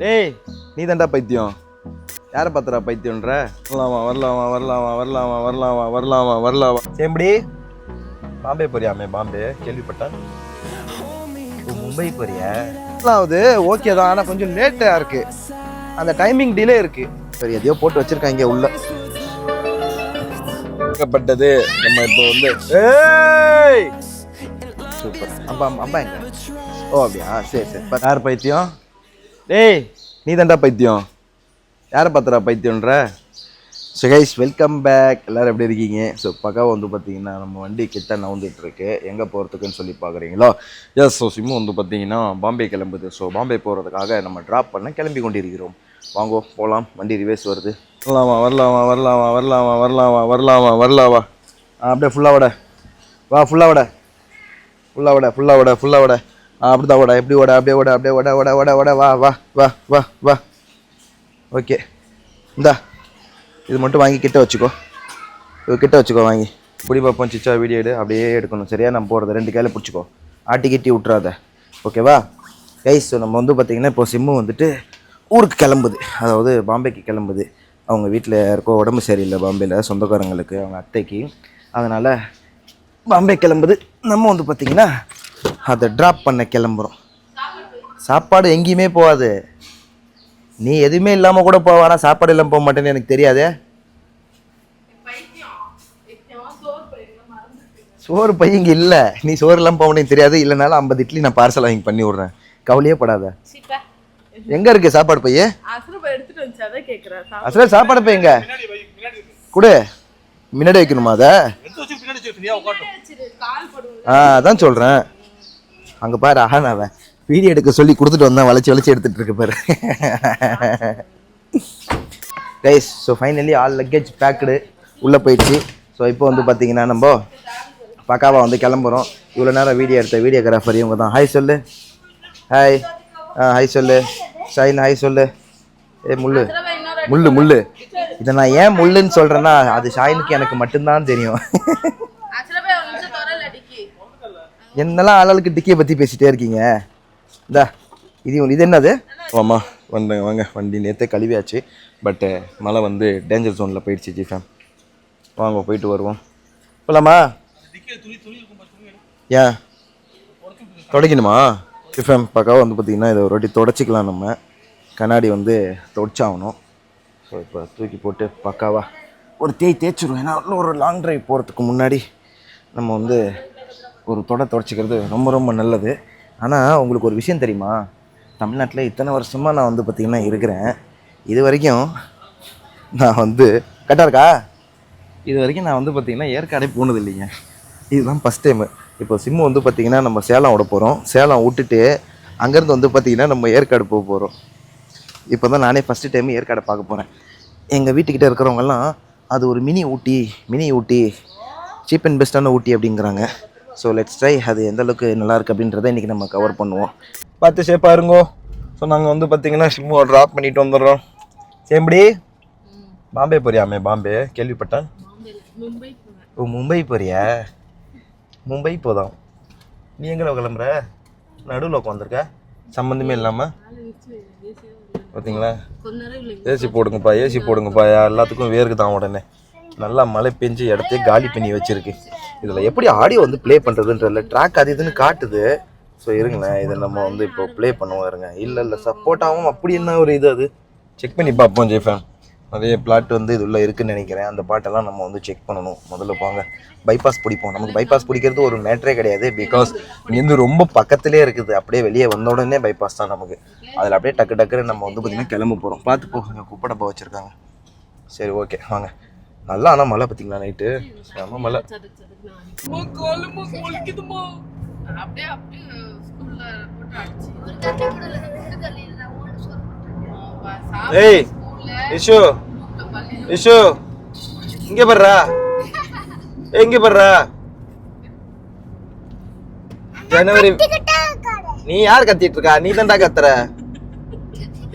டேய். நீ தான்டா பைத்தியம். யாரை பார்த்துடா பைத்தியம்ன்ற? வரலாமா வரலாமா வரலாமா வரலாமா வரலாமா வரலாமா வரலாமா. சேம்படி பாம்பே போறியாமே பாம்பே கேள்விப்பட்டேன். மும்பை போறியா? ஆகுது ஓகே தான் ஆனால் கொஞ்சம் லேட்டாக இருக்கு. அந்த டைமிங் டிலே இருக்கு. சரி எதையோ போட்டு வச்சிருக்காங்க உள்ள. பட்டது நம்ம இப்போ வந்து சூப்பர். அம்பா அம்பா எங்க ஓ அப்படியா? சரி சரி யார் பைத்தியம்? டேய். நீ தான்டா பைத்தியம். யாரை பார்த்துடா பைத்தியம்ன்ற? ஸோ கைஸ் வெல்கம் பேக் எல்லோரும் எப்படி இருக்கீங்க? ஸோ பக்காவாக வந்து பார்த்தீங்கன்னா நம்ம வண்டி கிட்ட நவுந்துட்டு இருக்கு எங்கே போகிறதுக்குன்னு சொல்லி பார்க்குறீங்களோ? எஸ் ஸோ சிம்மு வந்து பார்த்தீங்கன்னா பாம்பே கிளம்புது. ஸோ பாம்பே போகிறதுக்காக நம்ம ட்ராப் பண்ண கிளம்பி கொண்டிருக்கிறோம். வாங்கோ போகலாம் வண்டி ரிவேஸ் வருது. வரலாமா வரலாமா வரலாமா வரலாமா வரலாமா வரலாமா வரலாமா. அப்படியே ஃபுல்லாக விட. வா ஃபுல்லாக விட. ஃபுல்லாக விட ஃபுல்லாக விட ஃபுல்லாக விட. ஆ அப்படி தான் ஓட எப்படி ஓட அப்படியே ஓட அப்படியே ஓட ஓட ஓட ஓட வா வா வா வா வா. ஓகே. இந்தா இது மட்டும் வாங்கி கிட்ட வச்சுக்கோ. இது கிட்ட வச்சுக்கோ வாங்கி. பிடி பார்ப்போம் சிச்சா வீடியோ எடு அப்படியே எடுக்கணும். சரியா? நம்ம போகிறத ரெண்டு கையில் பிடிச்சிக்கோ. ஆட்டி கிட்டி விட்றாத ஓகேவா கைஸ் ஸோ நம்ம வந்து பார்த்திங்கன்னா இப்போ சிம்மு வந்துட்டு ஊருக்கு கிளம்புது. அதாவது பாம்பேக்கு கிளம்புது. அவங்க வீட்டில் யாருக்கோ உடம்பு சரியில்லை பாம்பேயில் சொந்தக்காரங்களுக்கு அவங்க அத்தைக்கு. அதனால் பாம்பே கிளம்புது. நம்ம வந்து பார்த்திங்கன்னா அதை ட்ராப் பண்ண கிளம்புறோம். சாப்பாடு எங்கேயுமே போகாது. நீ எதுவுமே இல்லாமல் கூட போவானா சாப்பாடு இல்லாமல் போக மாட்டேன்னு எனக்கு தெரியாதே. சோறு பை இங்கே இல்லை. நீ சோறு இல்லாமல் போக தெரியாது. இல்லைனாலும் ஐம்பது இட்லி நான் பார்சல் வாங்கி பண்ணி விட்றேன். கவலையே படாத. சீப்பா. எங்கே இருக்கு சாப்பாடு பையே? அசுரப்பா எடுத்துட்டு வந்துச்சு அதான் கேக்குறேன் சாப்பிடு. அசல சாப்பாடு பை எங்க? கொடு. முன்னாடி வைக்கணுமா அதை? ஆ அதான் சொல்கிறேன் அங்கே பாரு ஆஹான் அவன் வீடியோ எடுக்க சொல்லி கொடுத்துட்டு வந்தான் வளைச்சி வளைச்சி எடுத்துகிட்டு இருக்கு பாரு. Guys so finally all luggage packed உள்ளே போயிடுச்சு. ஸோ இப்போ வந்து பார்த்தீங்கன்னா நம்ம பக்காவாக வந்து கிளம்புறோம். இவ்வளோ நேரம் வீடியோ எடுத்த வீடியோகிராஃபர் இவங்க தான். ஹாய் சொல்லு. ஹாய் ஆ ஹாய் சொல்லு. ஷைன் ஹாய் சொல்லு. ஏ முள்ளு. முள்ளு முள்ளு. இதை நான் ஏன் முள்ளுன்னு சொல்கிறேன்னா அது ஷாயினுக்கு எனக்கு மட்டும்தான் தெரியும் அசுரப்பா ஒரு நிமிஷம் தொடல அடிக்கி என்னெல்லாம் ஆளாளுக்கு டிக்கியை பற்றி பேசிகிட்டே இருக்கீங்க? இந்த இது இது என்னது? ஆமாம் வந்தேங்க வாங்க வண்டி நேற்றே கழுவியாச்சு. பட்டு மழை வந்து டேஞ்சர் ஜோனில் போயிடுச்சு ஜிஃபேம் வாங்க போயிட்டு வருவோம். போலாமா? ஏன்? தொடக்கணுமா? ஜிஃபேம் பக்காவாக வந்து பார்த்திங்கன்னா இதை ஒரு வாட்டி தொடச்சிக்கலாம் நம்ம. கண்ணாடி வந்து தொடச்சாகணும். ஸோ இப்போ தூக்கி போட்டு பக்காவாக ஒரு தேய் தேய்ச்சிடுவோம் ஏன்னா இன்னும் ஒரு லாங் ட்ரைவ் போகிறதுக்கு முன்னாடி நம்ம வந்து ஒரு தொடை தொடச்சிக்கிறது ரொம்ப ரொம்ப நல்லது. ஆனால் உங்களுக்கு ஒரு விஷயம் தெரியுமா? தமிழ்நாட்டில் இத்தனை வருஷமாக நான் வந்து பார்த்திங்கன்னா இருக்கிறேன். இது வரைக்கும் நான் வந்து கரெக்டாக இருக்கா? இது வரைக்கும் நான் வந்து பார்த்திங்கன்னா ஏற்காடே போனது இல்லைங்க. இதுதான் ஃபஸ்ட் டைமு இப்போ சிம்மு வந்து பார்த்திங்கன்னா நம்ம சேலம் விட போகிறோம் சேலம் விட்டுட்டு அங்கேருந்து வந்து பார்த்திங்கன்னா நம்ம ஏற்காடு போக போகிறோம் இப்போ தான் நானே ஃபஸ்ட்டு டைம் ஏற்காடை பார்க்க போகிறேன் எங்கள் வீட்டுக்கிட்ட இருக்கிறவங்கெல்லாம் அது ஒரு mini Ooty mini Ooty cheap and பெஸ்ட்டான ஊட்டி அப்படிங்கிறாங்க. ஸோ லெட்ஸ் ட்ரை அது எந்த அளவுக்கு நல்லா இருக்கு அப்படின்றத இன்றைக்கி நம்ம கவர் பண்ணுவோம். பார்த்து சேஃபாக இருங்கோ. ஸோ நாங்கள் வந்து பார்த்தீங்கன்னா சிம்முவை ட்ராப் பண்ணிட்டு வந்துடுறோம். சேம்படி பாம்பே போறியாமே பாம்பே? கேள்விப்பட்டேன். ஓ மும்பை போறியா? மும்பை போதாம். நீ எங்கே கிளம்புற? நடுவில் உட்காந்துருக்க சம்மந்தமே இல்லாமல் பார்த்தீங்களா கொஞ்ச நேரம் இல்லை ஏசி போடுங்கப்பா ஏசி போடுங்கப்பா. எல்லாத்துக்கும் வேர்க்கு தான் உடனே. நல்லா மழை பெஞ்சு இடத்தையே காலி பண்ணி வச்சிருக்கு. இதில் எப்படி ஆடியோ வந்து ப்ளே பண்ணுறதுன்றதில்ல ட்ராக் அது இதுன்னு காட்டுது. ஸோ இருங்களேன். இதை நம்ம வந்து இப்போ ப்ளே பண்ணுவோம் இருங்க. இல்லை இல்லை சப்போர்ட்டாகவும் அப்படி என்ன ஒரு இது அது? செக் பண்ணி பார்ப்போம் ஜெய்ஃபேன். நிறைய பிளாட் வந்து இது உள்ள இருக்குன்னு நினைக்கிறேன். அந்த பாட்டெல்லாம் நம்ம வந்து செக் பண்ணணும். முதல்ல போங்க. பைபாஸ் பிடிப்போம். நமக்கு பைபாஸ் பிடிக்கிறது ஒரு மேட்ரே கிடையாது. பிகாஸ் இங்கேருந்து ரொம்ப பக்கத்திலே இருக்குது. அப்படியே வெளியே வந்த உடனே பைபாஸ் தான் நமக்கு. அதில் அப்படியே டக்கு டக்குன்னு நம்ம வந்து பார்த்திங்கன்னா கிளம்ப போகிறோம் பார்த்து போங்க. குப்பை டப்பா வச்சுருக்காங்க. சரி ஓகே வாங்க. நல்லா ஆனால் மழை பார்த்தீங்களா நைட்டு செம மழை. ஏய் இஷு. இஷு இங்கே பர்றா எங்கே பர்றா ஜனவரி நீ யார் கத்திட்டு இருக்கா? நீ தான்டா கத்துற.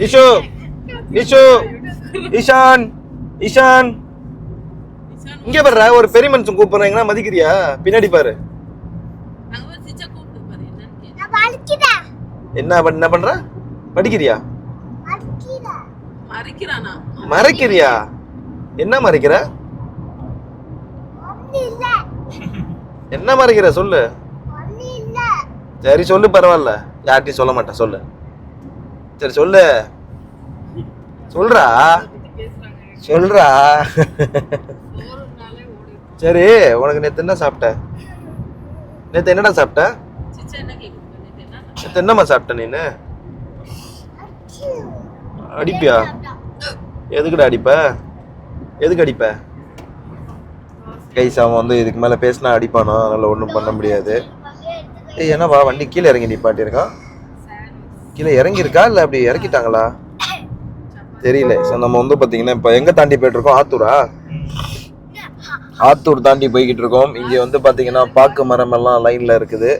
இஷு இஷு இஷான் இஷான். இங்க பாரு ஒரு பெரிய மனுஷன் கூப்பிடுறீங்கன்னா மதிக்கிறியா? பின்னாடி பாரு. என்ன பண்- என்ன பண்ற? படிக்கிறியா? மறைக்கிறியா? என்ன மறைக்கிற? என்ன மறைக்கிற சொல்லு. சரி சொல்லு பரவாயில்ல. யார்கிட்டயும் சொல்ல மாட்டேன் சொல்லு. சரி சொல்லு. சொல்றா. சொல்றா. சரி உனக்கு நேத்து என்ன சாப்பிட்ட? நேத்து என்னடா சாப்பிட்ட? நேத்து என்னம்மா சாப்பிட்ட நீனு? அடிப்பியா? எதுக்குடா அடிப்ப? எதுக்கு அடிப்ப? கைஸ் அவன் வந்து இதுக்கு மேல பேசினா அடிப்பானோ? அதனால ஒன்றும் பண்ண முடியாது. ஏய் என்னவா வண்டி கீழே இறங்கி நிப்பாட்டியிருக்கான் கீழே இறங்கியிருக்கா? இல்லை அப்படி இறக்கிட்டாங்களா? தெரியல. ஸோ நம்ம வந்து பார்த்தீங்கன்னா இப்போ எங்கே தாண்டி போயிட்டு இருக்கோம்? ஆத்தூரா? ஆத்தூர் தாண்டி போய்கிட்டு இருக்கோம் இங்கே வந்து பார்த்தீங்கன்னா பாக்கு மரம் எல்லாம் லைனில் இருக்குது.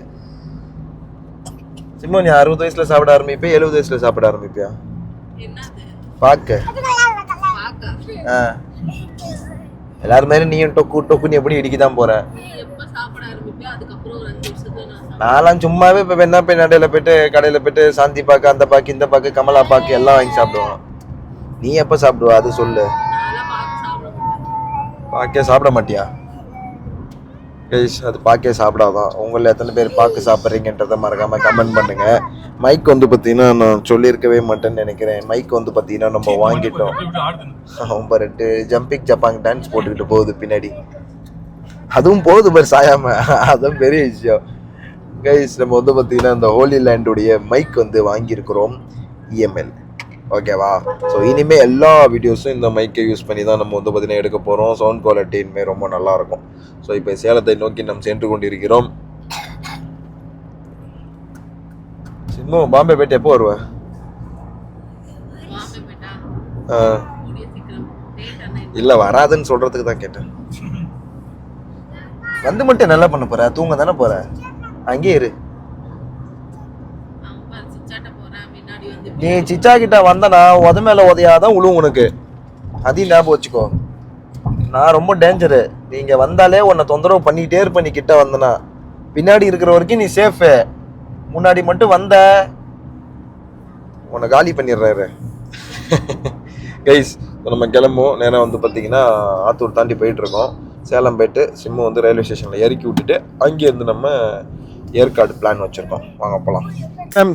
சிம்மு நீ அறுபது வயசுல சாப்பிட ஆரம்பிப்பியா? எழுபது வயசுல சாப்பிட ஆரம்பிப்பியா? பாக்க. ஆ. எல்லாரும் மாதிரி நீயும் டொக்கு டொக்குன்னு எப்படி இடிக்க தான் போற. நான்லாம் சும்மாவே இப்போ என்ன போய் நடையில போயிட்டு கடையில போயிட்டு சாந்தி பாக்கு அந்த பாக்கு இந்த பாக்கு கமலா பாக்கு எல்லாம் வாங்கி சாப்பிடுவோம். நீ எப்ப சாப்பிடுவ? அது சொல்லு. பாக்கே சாப்பிட மாட்டியா? கைஸ் அது பாக்கே சாப்பிடாதான் உங்களில் எத்தனை பேர் பாக்கு சாப்பிட்றீங்கன்றதை மறக்காமல் கமெண்ட் பண்ணுங்க. மைக் வந்து பார்த்தீங்கன்னா நான் சொல்லியிருக்கவே மாட்டேன்னு நினைக்கிறேன். மைக் வந்து பார்த்தீங்கன்னா நம்ம வாங்கிட்டோம். அவன் ரெண்டு ஜம்பிங் ஜப்பாங் டான்ஸ் போட்டுக்கிட்டு போகுது பின்னாடி. அதுவும் போகுது பாரு சாயாம. அதுவும் பெரிய விஷயம். கைஸ் நம்ம வந்து பார்த்தீங்கன்னா இந்த ஹோலி லேண்டுடைய மைக் வந்து வாங்கியிருக்கிறோம். இஎம்எல் ஓகேவா? ஸோ இனிமேல் எல்லா வீடியோஸும் இந்த மைக்கை யூஸ் பண்ணி தான் நம்ம வந்து பார்த்தீங்கன்னா எடுக்க போகிறோம் சவுண்ட் குவாலிட்டி இனிமேல் ரொம்ப நல்லாயிருக்கும். ஸோ இப்போ சேலத்தை நோக்கி நாம் சென்று கொண்டிருக்கிறோம். சின்ன பாம்பே போயிட்டு எப்போ வருவ? இல்லை வராதுன்னு சொல்கிறதுக்கு தான் கேட்டேன். வந்து மட்டும் நல்லா பண்ண போகிற தூங்க தானே போகிற அங்கேயே இரு அவன் பாரு சிச்சாட்ட போறேன் முன்னாடி வந்து நீ சிச்சா கிட்ட வந்தனா உத மேல உதையாதான் உழுவும் உனக்கு. அதையும் ஞாபகம் வச்சுக்கோ. நான் ரொம்ப டேஞ்சரு நீங்க வந்தாலே உன்னை தொந்தரவு பண்ணிக்கிட்டே இருப்ப நீ கிட்ட வந்தனா. பின்னாடி இருக்கிற வரைக்கும் நீ சேஃபு முன்னாடி மட்டும் வந்த. உன்னை காலி பண்ணிடுறாரு. கைஸ் நம்ம கிளம்புவோம். நேரம் வந்து பார்த்தீங்கன்னா ஆத்தூர் தாண்டி போயிட்டு இருக்கோம். சேலம் போயிட்டு சிம்மு வந்து ரயில்வே ஸ்டேஷனில் இறக்கி விட்டுட்டு அங்கேருந்து நம்ம ஏற்காடு பிளான் வச்சுருக்கோம். வாங்க போகலாம்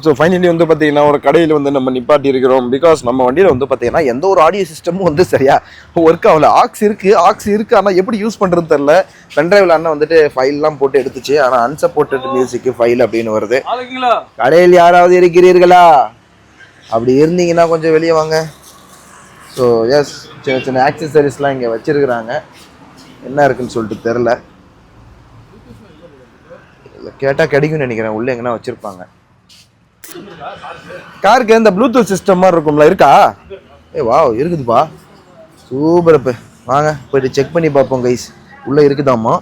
ஸோ ஃபைனலி வந்து பார்த்தீங்கன்னா ஒரு கடையில் வந்து நம்ம நிப்பாட்டி இருக்கிறோம். பிகாஸ் நம்ம வண்டியில் வந்து பார்த்தீங்கன்னா எந்த ஒரு ஆடியோ சிஸ்டமும் வந்து சரியா ஒர்க் ஆகல. ஆக்ஸ் இருக்குது ஆக்ஸ் இருக்குது ஆனால் எப்படி யூஸ் பண்ணுறதுன்னு தெரில பென்ட்ரைவில் அண்ணன் வந்துட்டு ஃபைல்லாம் போட்டு எடுத்துச்சு. ஆனால் அன்சப்போர்ட்டட் மியூசிக் ஃபைல் அப்படின்னு வருது. கடையில் யாராவது இருக்கிறீர்களா? அப்படி இருந்தீங்கன்னா கொஞ்சம் வெளியே வாங்க. ஸோ எஸ் சின்ன சின்ன ஆக்சசரிஸ்லாம் இங்கே வச்சிருக்கிறாங்க. என்ன இருக்குன்னு சொல்லிட்டு தெரில கேட்டால் கிடைக்கும்னு நினைக்கிறேன். உள்ளே எங்கன்னா வச்சுருப்பாங்க. காருக்கு இந்த ப்ளூடூத் சிஸ்டம் மாதிரி இருக்கும்ல இருக்கா? ஏ வா இருக்குதுப்பா. சூப்பர் இப்போ வாங்க போயிட்டு செக் பண்ணி பார்ப்போம் கைஸ் உள்ளே இருக்குதாம்மா?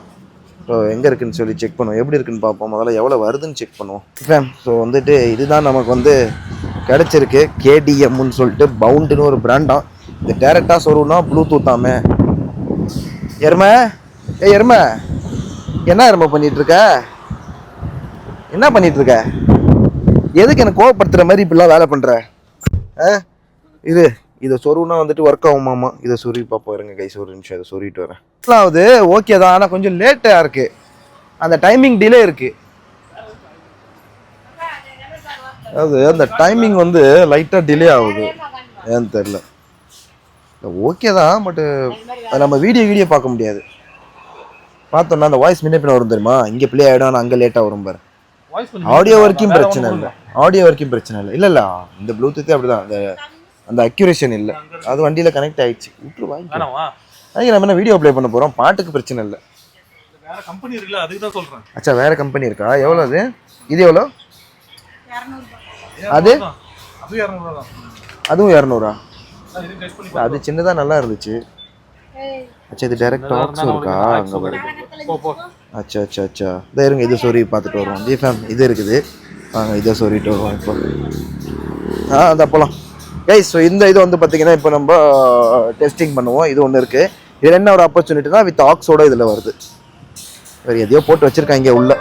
ஸோ எங்கே இருக்குன்னு சொல்லி செக் பண்ணுவோம். எப்படி இருக்குன்னு பார்ப்போம். முதல்ல எவ்வளோ வருதுன்னு செக் பண்ணுவோம். ஃபேம் ஸோ வந்துட்டு இதுதான் நமக்கு வந்து கிடச்சிருக்கு. கேடிஎம்னு சொல்லிட்டு பவுண்டுன்னு ஒரு பிராண்டாம் இது டேரெக்டாக சொல்லுன்னா ப்ளூடூத்தாமே எருமை? ஏ எருமை. என்ன எருமை பண்ணிகிட்ருக்க இருக்க? என்ன பண்ணிட்டு இருக்க எதுக்கு எனக்கு கோவப்படுத்துற மாதிரி இப்படிலாம் வேலை பண்ற? ஆ? இது இதை சொருவுனா வந்துட்டு ஒர்க் ஆகுமாமா இதை சொருவி பார்ப்போம் இருங்க கை ஒரு நிமிஷம். இதை சொருவிட்டு வரேன். அது ஓகே தான். ஆனால் கொஞ்சம் லேட்டாக இருக்கு. அந்த டைமிங் டிலே இருக்கு. அது அந்த டைமிங் வந்து லைட்டாக டிலே ஆகுது. ஏன்னு தெரில ஓகே தான் பட்டு நம்ம வீடியோ வீடியோ பார்க்க முடியாது. பார்த்தோன்னா அந்த வாய்ஸ் முன்ன பின்ன வரும் தெரியுமா? இங்கே பிளே ஆகிடும் ஆனால் அங்கே லேட்டாக வரும் பாரு. ஆடியோ வரைக்கும் பிரச்சனை இல்லை. ஆடியோ வரைக்கும் பிரச்சனை இல்லை. இல்லை இல்லை. இந்த ப்ளூடூத்தே அப்படிதான். அந்த அந்த அக்யூரேஷன் இல்லை. அது வண்டியில் கனெக்ட் ஆயிடுச்சு. விட்டு வாங்கி நம்ம என்ன வீடியோ ப்ளே பண்ண போகிறோம் பாட்டுக்கு பிரச்சனை இல்லை. வேற கம்பெனி இருக்குல்ல அதுக்கு தான் சொல்றேன். அச்சா வேற கம்பெனி இருக்கா? எவ்வளோ அது? இது எவ்வளோ அது? அது இரநூறுவா தான். அதுவும் இரநூறா? அது சின்னதாக நல்லா இருந்துச்சு. அச்சா இது டைரக்ட் டாக்ஸ் இருக்கா? அங்கே போ. அச்சா அச்சா அச்சா. இதை இருங்க இது சொறி பார்த்துட்டு வருவோம். ஜிஃபேம் இது இருக்குது. வாங்க இதை சொறிட்டு வருவோம் இப்போ. ஆ அந்த போகலாம் கைஸ் ஸோ இந்த இது வந்து பார்த்தீங்கன்னா இப்போ நம்ம டெஸ்டிங் பண்ணுவோம். இது ஒன்று இருக்குது இது என்ன ஒரு ஆப்பர்ச்சுனிட்டினா வித் ஆக்ஸோட இதில் வருது. வேறு எதையோ போட்டு வச்சுருக்காங்க உள்ள.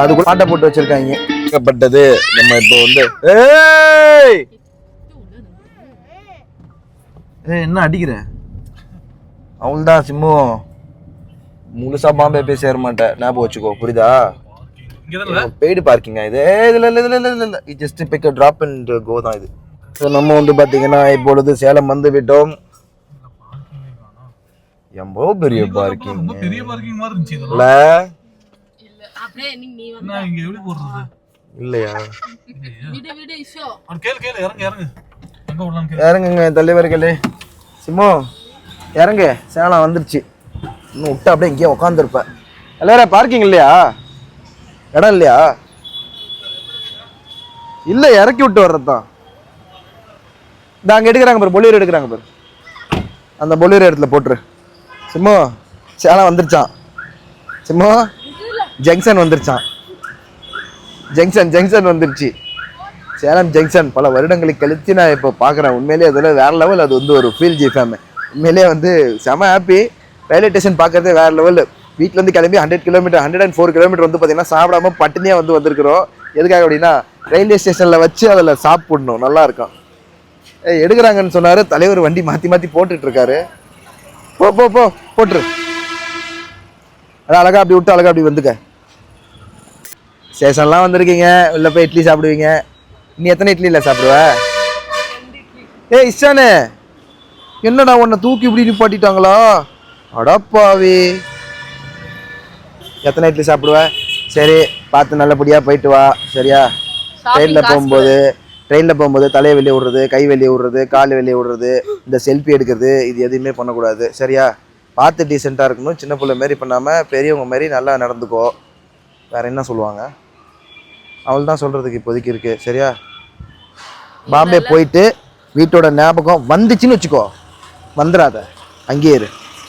அதுக்குள்ள பாட்டை போட்டு வச்சுருக்காங்க. எதிர்பார்க்கப்பட்டது நம்ம இப்போ வந்து ஏய்! ஏய் என்ன அடிக்கிற? அவள்தான் சிம்மு. முழுசா பாம்பே போய் சேர மாட்டேன். ஞாபகம் வச்சுக்கோ புரியுதா? பெய்டு பார்க்கிங்கா இது? இதுல இல்ல இதுல இல்ல இல்ல இல்ல just pick drop and go தான் இது. ஸோ நம்ம வந்து பாத்தீங்கன்னா இப்பொழுது சேலம் வந்து விட்டோம். எம்போ பெரிய பார்க்கிங் ரொம்ப பெரிய பார்க்கிங் மாதிரி இருந்துச்சு இதெல்லாம். இல்ல. இல்ல அப்படியே நீ நீ வந்து என்ன இங்க எப்படி போடுறது? இல்லையா? விடு விடு இஷோ அவன் கேளு கேளு இறங்கு இறங்கு. எங்க விடலான்னு கேளு. இறங்குங்க தலைவர்களே. சிம்மு. இறங்கு. சேலம் வந்துருச்சு. இன்னும் விட்டு அப்படியே இங்கேயே உட்காந்துருப்பேன் எல்லாரும் பார்க்கிங் இல்லையா? இடம் இல்லையா? இல்லை இறக்கி விட்டு வர்றது தான். இந்த அங்கே எடுக்கிறாங்க பாரு பொலியூர் எடுக்கிறாங்க பாரு. அந்த பொலியூர் இடத்துல போட்டுரு. சிம்மு சேலம் வந்துருச்சான் சிம்மு ஜங்ஷன் வந்துருச்சான் ஜங்ஷன் ஜங்ஷன் வந்துருச்சு. சேலம் ஜங்ஷன் பல வருடங்களுக்கு கழித்து நான் இப்போ பார்க்குறேன் உண்மையிலேயே அதில் வேற லெவல் அது வந்து ஒரு ஃபீல் ஜி ஃபேம் உண்மையிலே வந்து செம ஹாப்பி ரயில்வே ஸ்டேஷன் பார்க்குறதே வேற லெவலு வீட்டிலேருந்து கிளம்பி hundred kilometre hundred and four kilometre வந்து பார்த்தீங்கன்னா சாப்பிடாம பட்டினியாக வந்து வந்திருக்கிறோம். எதுக்காக அப்படின்னா ரயில்வே ஸ்டேஷனில் வச்சு அதில் சாப்பிடணும். நல்லாயிருக்கும் ஏய், எடுக்கிறாங்கன்னு சொன்னார். தலைவர் வண்டி மாற்றி மாற்றி போட்டுட்ருக்காரு. போ போ போ போட்டுரு. அதான் அழகாக அப்படி விட்டு அழகாக அப்படி வந்துக்க. ஸ்டேஷன்லாம் வந்திருக்கீங்க. உள்ளே போய் இட்லி சாப்பிடுவீங்க. நீ எத்தனை இட்லியில் சாப்பிடுவ? ஏய் இஷானு. என்னடா உன்னை தூக்கி இப்படி நிப்பாட்டிட்டாங்களா? அடப்பாவி. எத்தனை இட்லி சாப்பிடுவ? சரி பார்த்து நல்லபடியாக போயிட்டு வா. சரியா? ட்ரெயினில் போகும்போது ட்ரெயினில் போகும்போது தலையை வெளியே விடுறது கை வெளியே விடுறது கால் வெளியே விடுறது இந்த செல்ஃபி எடுக்கிறது இது எதுவுமே பண்ணக்கூடாது. சரியா? பார்த்து டீசெண்டாக இருக்கணும். சின்ன பிள்ளை மாரி பண்ணாமல் பெரியவங்க மாரி நல்லா நடந்துக்கோ. வேற என்ன சொல்லுவாங்க? அவள் தான் சொல்கிறதுக்கு இப்போதைக்கு இருக்குது சரியா? பாம்பே போயிட்டு வீட்டோட ஞாபகம் வந்துச்சுன்னு வச்சுக்கோ. வந்துடாத அங்கேயே இரு.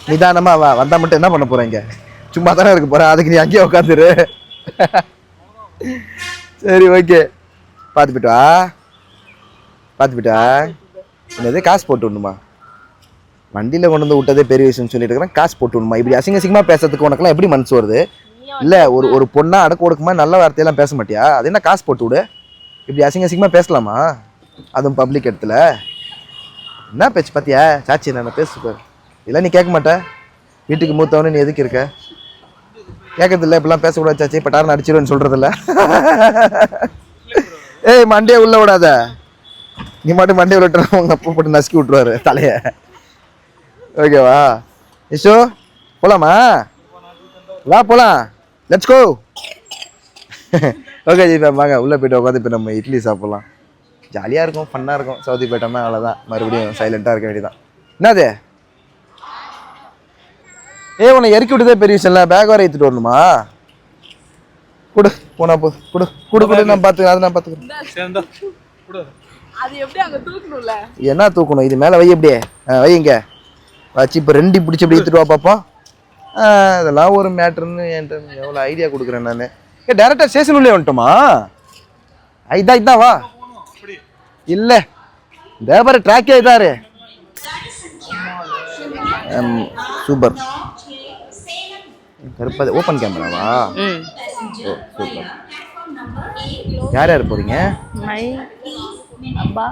நிதானமாக வா. வந்தால் மட்டும் என்ன பண்ண போகிறேங்க சும்மா தானே இருக்க போகிறேன் அதுக்கு நீ அங்கேயே உட்காந்துரு சரி ஓகே. பார்த்து போயிட்டு பார்த்து போயிட்டு என்னது? காசு போட்டு விடணுமா? வண்டியில் கொண்டு வந்து விட்டதே பெரிய விஷயம்னு சொல்லிட்டு இருக்கிறேன். காசு போட்டு விடணுமா? இப்படி அசிங்க அசிங்கமாக பேசுறதுக்கு உனக்குலாம் எப்படி மனசு வருது? இல்லை ஒரு ஒரு பொண்ணாக அடக்க ஒடுக்குமா? நல்ல வார்த்தையெல்லாம் பேச மாட்டியா? அது என்ன காசு போட்டு விடு. இப்படி அசிங்க அசிங்கமாக பேசலாமா? அதுவும் பப்ளிக் இடத்துல. என்ன பேச்சு பார்த்தியா சாச்சி நான் பேசு பாரு இதெல்லாம் நீ கேட்க மாட்ட. வீட்டுக்கு மூத்தவனு நீ எதுக்கு இருக்க? கேட்கறதில்ல இப்படிலாம் பேசக்கூடாது சாச்சி. பட்டாரம் அடிச்சிடுவேன்னு சொல்கிறதில்ல ஏய் மண்டே உள்ள விடாத. நீ மட்டும் மண்டே விட்டுற உங்கள் அப்பா போட்டு நசுக்கி விட்ருவாரு தலைய. ஓகேவா? இஷோ போகலாமா வா போகலாம் லெட்ஸ் கோ ஓகே ஜி வாங்க. உள்ளே போய்ட்டு உட்காந்து இப்போ நம்ம இட்லி சாப்பிட்லாம். ஜாலியாக இருக்கும் ஃபன்னாக இருக்கும். சவுதி போயிட்டோம்னா அவ்வளோதான் மறுபடியும் சைலண்ட்டாக இருக்க வேண்டியதான் என்னது? ஏய் உன்னை இறக்கி விட்டதே பெரிய விஷயம் இல்லை. பேக் வர ஏற்றிட்டு வரணுமா? கொடு போனா போ. கொடு கொடு கொடு. நான் பார்த்துக்கிறேன் அதை நான் பார்த்துக்கிறேன் சேர்ந்தா கூட. அது எப்படி அங்க தூக்கணும்ல? என்ன தூக்கணும்? இது மேலே வை அப்படியே. ஆ, வை இங்க. வச்சு இப்போ ரெண்டு பிடிச்சி அப்படி எடுத்துட்டு வா பார்ப்போம் இதெல்லாம் ஒரு மேட்ருன்னு என்கிட்ட எவ்வளோ ஐடியா கொடுக்குறேன் நான். ஏ டேரெக்டாக ஸ்டேஷன் உள்ளே வந்துட்டோமா? ஐதா இதான் வா. இல்லை. தேவர ட்ராக்கே இதாரு சூப்பர். கருப்பது ஓப்பன் கேமராவா ஓ சூப்பர். யார் யார் போகிறீங்க மை அப்பா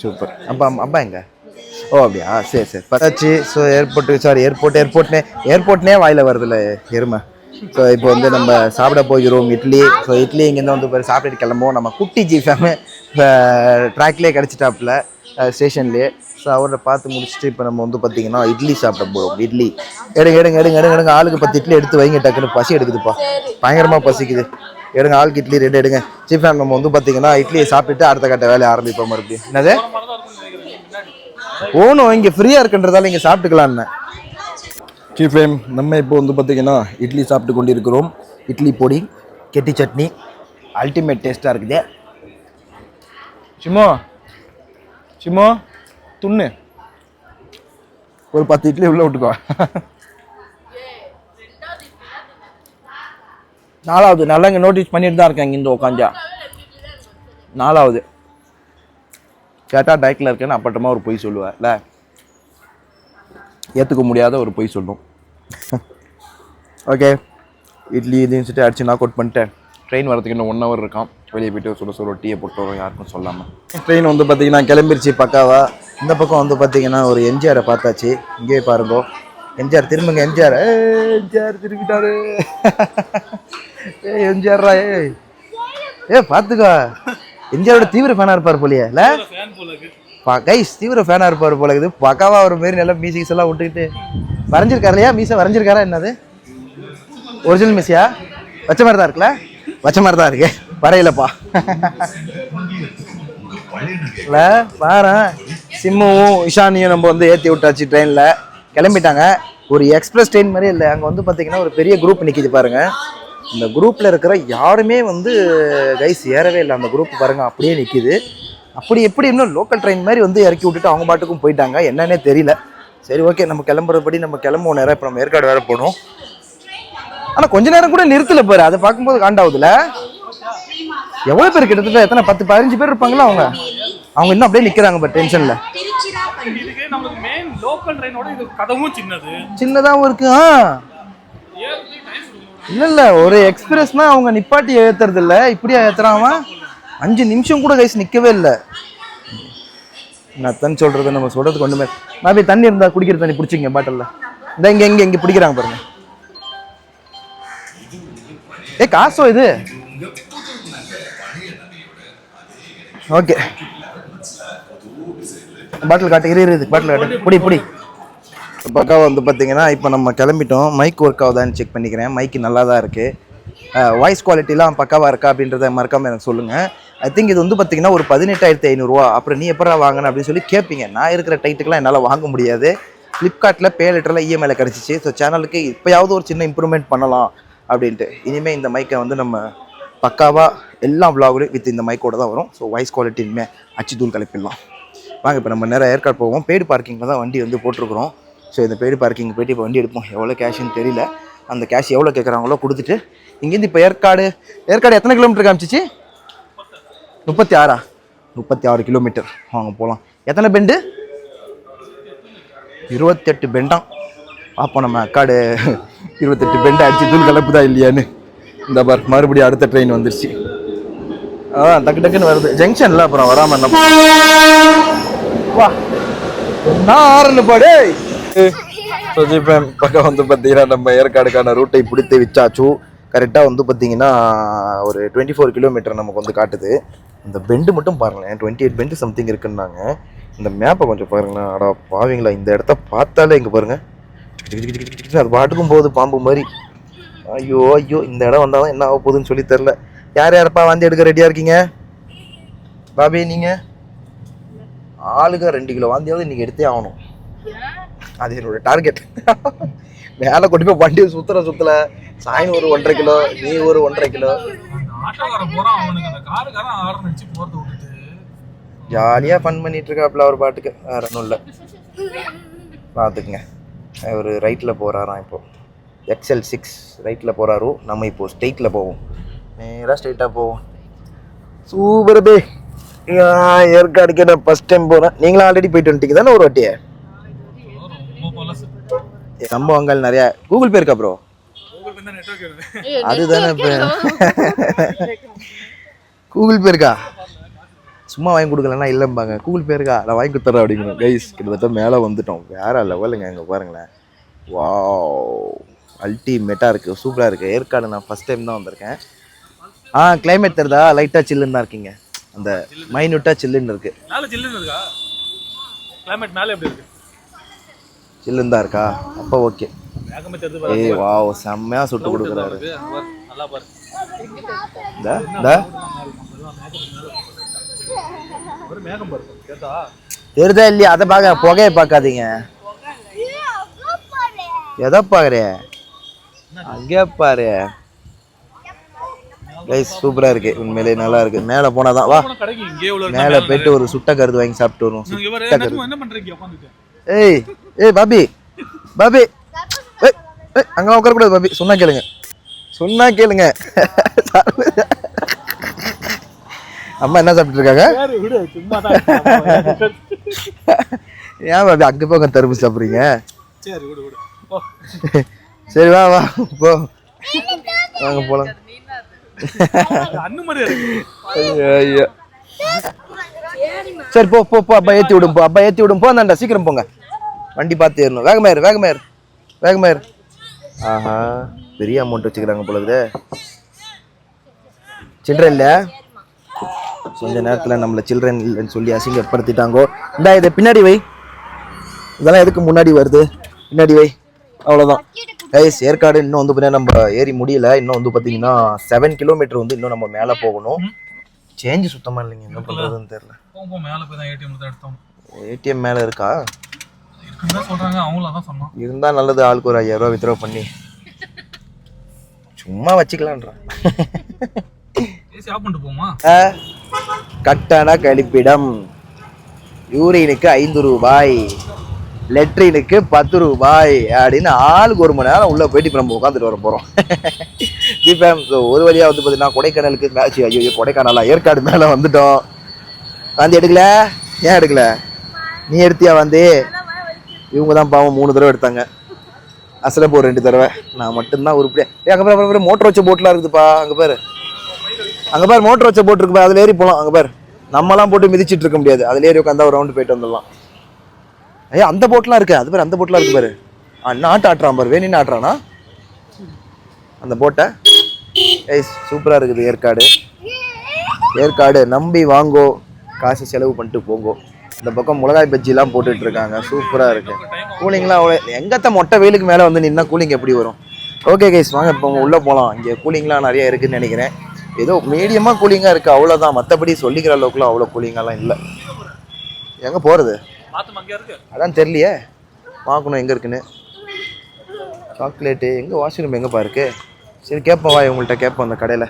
சூப்பர். அப்பா அப்பா எங்க? ஓ அப்படியா? சரி சரி. பத்தாச்சு ஸோ ஏர்போர்ட்டு சாரி ஏர்போர்ட் ஏர்போர்ட்னே ஏர்போர்ட்னே வாயில் வருதுல்ல எருமை. ஸோ இப்போ வந்து நம்ம சாப்பிட போகிறோம். இட்லி. ஸோ இட்லி இங்கேருந்து வந்து பாரு சாப்பிட்டுட்டு கிளம்புவோம். நம்ம குட்டி ஜிஃபேமு ட்ராக்லேயே கிடச்சிட்டாப்புல ஸ்டேஷன்லேயே. ஸோ அவரை பார்த்து முடிச்சுட்டு இப்போ நம்ம வந்து பார்த்தீங்கன்னா இட்லி சாப்பிட போகிறோம் இட்லி. எடுங்க எடுங்க எடுங்க எடுங்க எடுங்க. ஆளுக்கு பத்து இட்லி எடுத்து வைங்க டக்குன்னு பசி எடுக்குதுப்பா. பயங்கரமாக பசிக்குது. எடுங்க ஆளுக்கு இட்லி ரெண்டு எடுங்க. ஜிஃபேம் நம்ம வந்து பார்த்தீங்கன்னா இட்லியை சாப்பிட்டுட்டு அடுத்த கட்ட வேலையை ஆரம்பிப்போம் மறுபடியும். என்னது? ஓணும் இங்கே ஃப்ரீயாக இருக்குன்றதால இங்கே சாப்பிட்டுக்கலான்னு சீஃபேம் நம்ம இப்போ வந்து பார்த்தீங்கன்னா இட்லி சாப்பிட்டு கொண்டிருக்கிறோம். இட்லி பொடி கெட்டி சட்னி அல்டிமேட் டேஸ்ட்டாக இருக்குது. சிமோ சிமோ துண்ணு. ஒரு பத்து இட்லி உள்ளே விட்டுக்கோ. நாலாவது நல்லா இங்கே நோட்டீஸ் பண்ணிட்டு தான் இருக்கேன் இங்கே உட்காந்தா நாலாவது. கேட்டால் டைக்கில் இருக்கேன்னு அப்பட்டமாக ஒரு பொய் சொல்லுவேன் இல்லை? ஏற்றுக்க முடியாத ஒரு பொய் சொல்லும். ஓகே இட்லி இதையும் சுட்டு அடிச்சு நாக் அவுட் பண்ணிட்டேன் ட்ரெயின் வரதுக்கு இன்னும் ஒன் ஹவர் இருக்கான் வெளியே போயிட்டு சுட சுட டீயை போட்டு வரும் யாருக்கும் சொல்லாமல் ட்ரெயின் வந்து பார்த்தீங்கன்னா கிளம்பிருச்சு பக்காவா. இந்த பக்கம் வந்து பார்த்தீங்கன்னா ஒரு எம்ஜிஆரை பார்த்தாச்சு. இங்கேயே பாருங்கோ. எம்ஜிஆர் திரும்புங்க எம்ஜிஆர். எம்ஜிஆர் திரும்பிட்டாரு. ஏ எம்ஜிஆர்ரா ஏ ஏ பார்த்துக்கோ. எம்ஜிஆரோட தீவிர ஃபேனாக இருப்பார் போலியே இல்லை? கைஸ் தீவிர ஃபேனாக இருப்பார் போல இது பக்காவாக ஒரு மாரி நல்லா மியூசிக்ஸ் எல்லாம் விட்டுக்கிட்டு. வரைஞ்சிருக்காரு இல்லையா? மீசை வரைஞ்சிருக்காரா என்னது? ஒரிஜினல் மிஸ்ஸியா வச்ச மாதிரி தான் இருக்குல்ல? வச்ச மாதிரி தான் இருக்கு. வரையிலப்பா. இல்லை பாரு சிம்முவும் இஷானியும் நம்ம வந்து ஏற்றி விட்டாச்சு ட்ரெயினில் கிளம்பிட்டாங்க. ஒரு எக்ஸ்பிரஸ் ட்ரெயின் மாதிரி இல்லை. அங்கே வந்து பார்த்தீங்கன்னா ஒரு பெரிய குரூப் நிற்கிது பாருங்கள் இந்த குரூப்பில் இருக்கிற யாருமே வந்து கைஸ் ஏறவே இல்லை. அந்த குரூப் பாருங்கள் அப்படியே நிற்கிது அப்படி எப்படி இன்னும் லோக்கல் ட்ரெயின் மாதிரி வந்து இறக்கி விட்டுட்டு அவங்க பாட்டுக்கும் போயிட்டாங்க? என்னன்னே தெரியல. சரி ஓகே நம்ம கிளம்புறபடி நம்ம கிளம்புவோம் நேரம் இப்போ நம்ம ஏற்காடு வேற போகணும். ஆனால் கொஞ்ச நேரம் கூட நிறுத்தல பாரு. அதை பார்க்கும்போது காண்டாவுதுல. எவ்வளோ பேர் கிட்டத்தட்ட எத்தனை? பத்து பதினஞ்சு பேர் இருப்பாங்களா அவங்க? அவங்க இன்னும் அப்படியே நிற்கிறாங்க பட் டென்ஷனில் சின்னதாகவும் இருக்கு ஆ. இல்லை இல்லை ஒரு எக்ஸ்பிரஸ்னா அவங்க நிப்பாட்டி ஏற்றுறது இல்லை இப்படியா ஏற்றுறான் அஞ்சு நிமிஷம் கூட கைஸ் நிற்கவே இல்லை. நான் தன் சொல்கிறது நம்ம சொல்கிறதுக்கு ஒன்றுமே நான் போய் தண்ணி இருந்தால் குடிக்கிற தண்ணி பிடிச்சிங்க பாட்டிலில் இந்த இங்கே இங்கே இங்கே பிடிக்கிறாங்க பாருங்க. ஏ காசோ இது? ஓகே பாட்டில் காட்டு இரு இரு பாட்டில் காட்டு. புடி புடி. பக்கா வந்து பார்த்தீங்கன்னா இப்போ நம்ம கிளம்பிட்டோம். மைக் ஒர்க் ஆகுதான்னு செக் பண்ணிக்கிறேன். மைக்கு நல்லா தான் இருக்குது வாய்ஸ் குவாலிட்டிலாம் பக்காவாக இருக்கா அப்படின்றத மறக்காமல் எனக்கு சொல்லுங்கள் ஐ திங்க் இது வந்து பார்த்தீங்கன்னா ஒரு பதினெட்டாயிரத்தி ஐநூறுரூவா அப்புறம் நீ எப்படா வாங்கின அப்படின்னு சொல்லி கேட்பீங்க நான் இருக்கிற டைட்டுக்கெலாம் என்னால் வாங்க முடியாது. ஃப்ளிப்கார்ட்டில் பே லெட்டரில் இஎம்ஐயில் கிடச்சிச்சு. ஸோ சேனலுக்கு இப்போயாவது ஒரு சின்ன இம்ப்ரூவ்மெண்ட் பண்ணலாம் அப்படின்ட்டு. இனிமேல் இந்த மைக்கை வந்து நம்ம பக்காவாக எல்லா விலாகுலையும் வித் இந்த மைக்கோட தான் வரும். ஸோ வாய்ஸ் குவாலிட்டி இனிமேல் அச்சு தூள் கலப்பிடலாம். வாங்க இப்போ நம்ம நேராக ஏற்காடு போவோம். பெய்டு பார்க்கிங்கில் தான் வண்டி வந்து போட்டிருக்கிறோம். ஸோ இந்த பெய்டு பார்க்கிங் போயிட்டு இப்போ வண்டி எடுப்போம். எவ்வளோ கேஷுன்னு தெரியல. அந்த கேஷ் எவ்வளோ கேட்குறாங்களோ கொடுத்துட்டு இங்கேருந்து இப்போ ஏற்காடு ஏற்காடு எத்தனை கிலோமீட்டர் காமிச்சிச்சு முப்பத்தி ஆறா முப்பத்தி ஆறு கிலோமீட்டர் வாங்க போகலாம் எத்தனை பெண்டு? இருபத்தெட்டு பெண்டாம். பார்ப்போம் நம்ம அக்காடு இருபத்தெட்டு பெண்டு அடிச்சு தூள் கலப்புதா இல்லையான்னு. இந்த பார் மறுபடியும் அடுத்த ட்ரெயின் வந்துருச்சு. ஆ டக்கு டக்குன்னு வருது. ஜங்ஷன்ல அப்புறம் வராம என்ன வா. நான் ஆறுன்னு பாடு பக்கம் வந்து பார்த்தீங்கன்னா நம்ம ஏற்காடுக்கான ரூட்டை பிடித்து வச்சாச்சு. கரெக்டாக வந்து பார்த்தீங்கன்னா ஒரு டுவெண்ட்டி ஃபோர் கிலோமீட்டர் நமக்கு வந்து காட்டுது. இந்த பெண்டு மட்டும் பாருங்களேன். டுவெண்ட்டி எயிட் பெண்டு சம்திங் இருக்குன்னாங்க. இந்த மேப்பை கொஞ்சம் பாருங்களேன். அடா பாவீங்களா? இந்த இடத்த பார்த்தாலே இங்கே பாருங்கள் அது பாட்டுக்கும் போகுது பாம்பு மாதிரி. ஐயோ ஐயோ இந்த இடம் வந்தால் தான் என்ன ஆக போகுதுன்னு சொல்லி தெரில யார் யாரப்பா வந்து எடுக்க ரெடியாக இருக்கீங்க? பாபி நீங்கள் ஆளுக ரெண்டு கிலோ வாந்தியாவது இன்னைக்கு எடுத்தே ஆகணும். அது என்னோட டார்கெட் மேலே கொண்டு போய் வண்டியை சுத்துற சுத்தல சாயின் ஒரு ஒன்றரை கிலோ நீ ஒரு ஒன்றரை கிலோ. ஆட்டோக்காரன் போறான் அவனுக்கு. அந்த காருக்காரன் ஆர்டர் அடிச்சு போறத விட்டுட்டு. ஜாலியாக ஃபன் பண்ணிட்டு இருக்காப்புல அவர் பாட்டுக்கு. வேற ஒன்றும் இல்லை. பார்த்துக்குங்க ஒரு ரைட்டில் போகிறாராம் இப்போ. எக்ஸ்எல் சிக்ஸ் ரைட்டில் போகிறாரு நம்ம இப்போ ஸ்ட்ரெயிட்டில் போவோம். நேராக ஸ்ட்ரெயிட்டாக போவோம். சூப்பர் பே ஏற்காடுக்கு நான் ஃபஸ்ட் டைம் போகிறேன் நீங்களும் ஆல்ரெடி போயிட்டு வந்துட்டீங்க தானே ஒரு வாட்டியே? பழசு. சம்பவங்கள் நிறையா கூகுள் பே இருக்கா ப்ரோ கூகுள் பே நெட்ஒர்க் வருது அதுதானே இப்போ. கூகுள் பே இருக்கா? சும்மா வாங்கி கொடுக்கலன்னா இல்லைம்பாங்க. கூகுள் பே இருக்கா? நான் வாங்கி கொடுத்துறேன் அப்படிங்கணும் கைஸ் கிட்டத்தட்ட மேலே வந்துட்டோம். வேற லெவலுங்க இங்கே பாருங்களேன். வாவ் அல்டிமேட்டாக இருக்குது சூப்பராக இருக்குது ஏற்காடு நான் ஃபஸ்ட் டைம் தான் வந்திருக்கேன். ஆ கிளைமேட் தெரிதா லைட்டாக சில்லுன்னு தான் இருக்கீங்க. அந்த மைன்யூட்டாக சில்லுன்னு இருக்குது மேல சில்லுன்னு இருக்கா? கிளைமேட் மேல எப்படி இருக்கு? சில்லுன்னு தான் இருக்கா? அப்போ ஓகே ஏய் வாவ் செம்மையாக சுட்டு கொடுக்குறாரு. தெரிதா இல்லையா? அதை பார்க்க புகையை பார்க்காதீங்க. எதை பாக்குற? அங்கே பாரு. கைஸ் சூப்பரா இருக்கு. உண்மையிலேயே நல்லா இருக்கு. மேல போனாதான் வா. போன மேல போயிட்டு ஒரு சுட்ட கருது வாங்கி சாப்பிட்டு வருவோம். ஏய் ஏய் பாபி. பாபி. ஏய் ஏய் அங்க உட்கார கூடாது பாபி. சொன்னா கேளுங்க. சொன்னா கேளுங்க. அம்மா என்ன சாப்பிட்டு இருக்காங்க. ஏன் பாபி அங்க போய் தருப்பு சாப்பிடுறீங்க? சரி வா வா போ. வாங்க போலாம். ஐயோ, சரி போ போ போ அப்பா ஏத்தி விடும் போ. அப்பா ஏத்தி விடும். போ அந்தாண்டா சீக்கிரம் போங்க. வண்டி பார்த்து ஏறணும். வேகமா ஏறு வேகமா ஏறு. வேகமா ஏறு. ஆஹா பெரிய அமௌண்ட் வச்சுக்கிறாங்க போல இருக்குதே சில்லறை இல்ல கொஞ்ச நேரத்துல நம்மள சில்லறை இல்லைன்னு சொல்லி அசிங்கப்படுத்திட்டாங்கோ. இந்தா இதை பின்னாடி வை. இதெல்லாம் எதுக்கு முன்னாடி வருது? பின்னாடி வை. அவ்வளோதான் கைஸ் ஏற்காடு இன்னும் வந்து பார்த்தீங்கன்னா நம்ம ஏறி முடியல. இன்னும் வந்து பார்த்தீங்கன்னா செவன் கிலோமீட்டர் வந்து இன்னும் நம்ம மேலே போகணும். சேஞ்ச் சுத்தமாக இல்லைங்க. என்ன பண்ணுறதுன்னு தான் ஏடிஎம் மேலே இருக்கா? சொல்றாங்க சொன்னோம் இருந்தால் நல்லது ஆளுக்கு ஒரு ஐயாயிரம் ரூபா வித்ரா பண்ணி. சும்மா வச்சுக்கலான்றான் பண்ணிட்டு போமா கட்டண கழிப்பிடம். யூரினுக்கு ஐந்து ரூபாய். லெட்ரினுக்கு பத்து ரூபாய். அப்படின்னு ஆளுக்கு ஒரு மணி நேரம் உள்ள போயிட்டு இப்போ நம்ம உட்காந்துட்டு வர போகிறோம் ஜிபேம் ஸோ ஒரு வழியாக வந்து பார்த்தீங்கன்னா கொடைக்கானலுக்கு மேட்ச் ஐயோ கொடைக்கானலா ஏற்காடு மேலே வந்துட்டோம். வந்து எடுக்கல? ஏன் எடுக்கல? நீ எடுத்தியா வந்து இவங்க தான் பாவம் மூணு தடவை எடுத்தாங்க. அசலப்போ ரெண்டு தடவை. நான் மட்டும்தான் உருப்படியா ஏ அங்கே பேர் அங்கே மோட்டர் வச்ச போட்லாம் இருக்குதுப்பா. அங்கே பேர். அங்கே பேர் மோட்டர் வச்ச போட் இருக்குப்பா. பாரு, ஏறி போகலாம் அங்கே பேர். நம்மலாம் போட்டு மிதிச்சிட்டு இருக்க முடியாது. அதில் ஏறி உட்காந்தா ஒரு ரவுண்டு போயிட்டு வந்துடலாம். ஐயா அந்த போட்லாம் இருக்கு. அது பேர் அந்த போட்லாம் இருக்கு பாரு. அண்ணா ஆட்ட ஆட்டுறான் பாரு. வேணின்னு ஆட்டுறானா? அந்த போட்டை ஏய் சூப்பராக இருக்குது. ஏற்காடு. ஏற்காடு. நம்பி வாங்கோ. காசு செலவு பண்ணிட்டு போங்கோ. இந்த பக்கம் மிளகாய் பஜ்ஜிலாம் போட்டுட்டு இருக்காங்க சூப்பராக இருக்கு. கூலிங்லாம் அவ்வளோ எங்கத்த மொட்டை வெயிலுக்கு மேலே வந்து நின்னா கூலிங் எப்படி வரும்? ஓகே கைஸ் வாங்க இப்போ உள்ளே போகலாம். இங்கே கூலிங்லாம் நிறைய இருக்குன்னு நினைக்கிறேன். ஏதோ மீடியமாக கூலிங்காக இருக்குது அவ்வளோதான். மற்றபடி சொல்லிக்கிற அளவுக்குலாம் அவ்வளோ கூலிங்காலாம் இல்லை. எங்கே போகிறது அதான் தெரியலையே. பார்க்கணும் எங்கே இருக்குன்னு. சாக்லேட்டு எங்கே வாஷ்ரூம் எங்கேப்பா இருக்கு? சரி கேட்போம் வா இவங்கள்ட்ட கேட்போம் அந்த கடையில்.